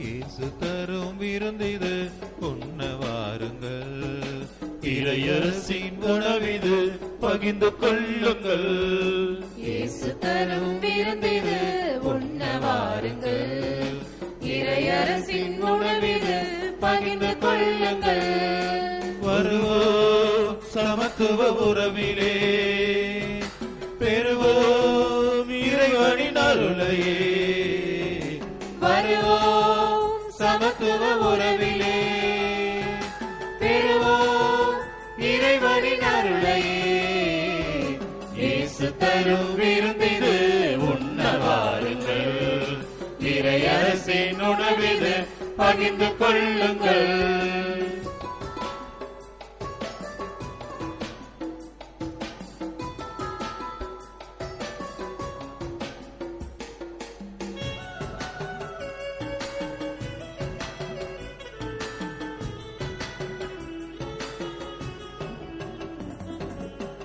இயேசு தரும் விருந்திது உண்ண வாருங்கள். இறையரசின் உணவிது பகிர்ந்து கொள்ளுங்கள். இயேசு தரும் விருந்திது உண்ண வாருங்கள். இறையரசின் உணவிது பகிர்ந்து கொள்ளுங்கள். வருவோம் சமத்துவ உறவிலே. பெறுவோம் இறைவனின் அருளையே. மகத்துவ உறவிலே. பெறுவோம் இறைவனின் அருளையே. இயேசு தரும் விருந்திது உண்ண வாருங்கள். இறையரசின் உணவிது பகிர்ந்து கொள்ளுங்கள்.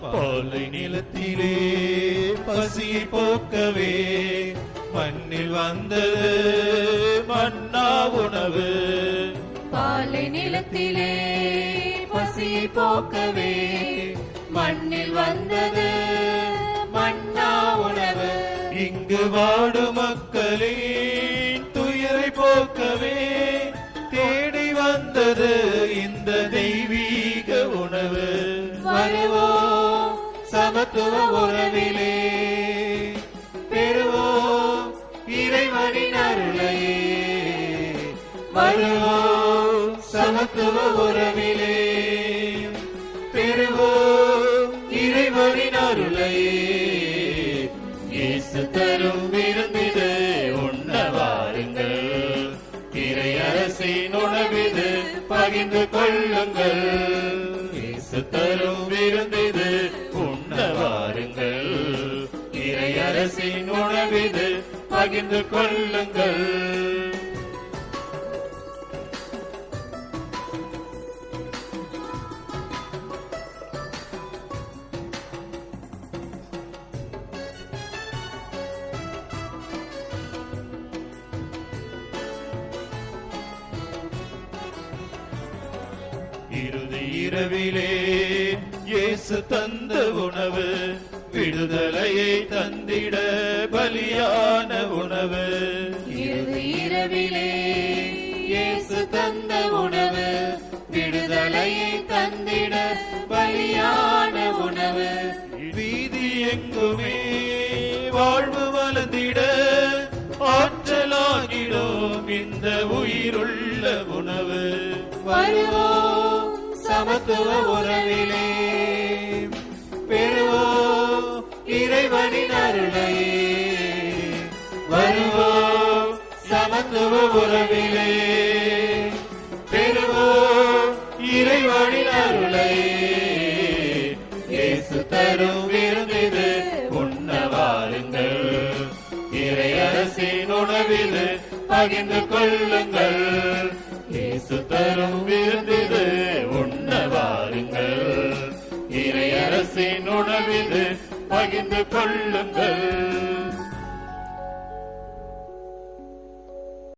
பாலை நிலத்திலே பசியை போக்கவே மண்ணில் வந்தது மன்னா உணவு. பாலை நிலத்திலே பசியை போக்கவே மண்ணில் வந்தது மன்னா உணவு. இங்கு வாடு மக்களின் துயரை போக்கவே சமத்துவ உறவிலே. பெறுவோம் இறைவனின் அருளையே. வருவோம் சமத்துவ உறவிலே. பெறுவோம் இறைவனின் அருளையே. இயேசு தரும் விருந்திது உண்ண வாருங்கள். இறையரசின் உணவிது பகிர்ந்து கொள்ளுங்கள். பகிர்ந்து கொள்ளுங்கள். இறுதி இரவிலே இயேசு தந்த உணவு விடுதலையை தந்திட பலியான உணவு. இறுதி இரவிலே இயேசு தந்த உணவு. விடுதலையை தந்திட பலியான உணவு. வீதி எங்குமே வாழ்வு வளர்ந்திட ஆற்றலாகிடும் இந்த உயிருள்ள உணவு. வருவோம் சமத்துவ உறவிலே. தேவனின் அருளை. வருவோம் சமத்துவ உறவிலே. பெறுவோம் இறைவனின் அருளை. இயேசு தரும் விருந்திது உண்ண வாருங்கள். இறையரசின் உணவிது பகிர்ந்து கொள்ளுங்கள். இயேசு தரும் விருந்திது உண்ண வாருங்கள். இறையரசின் உணவிது பகிர்ந்து கொள்ளுங்கள்.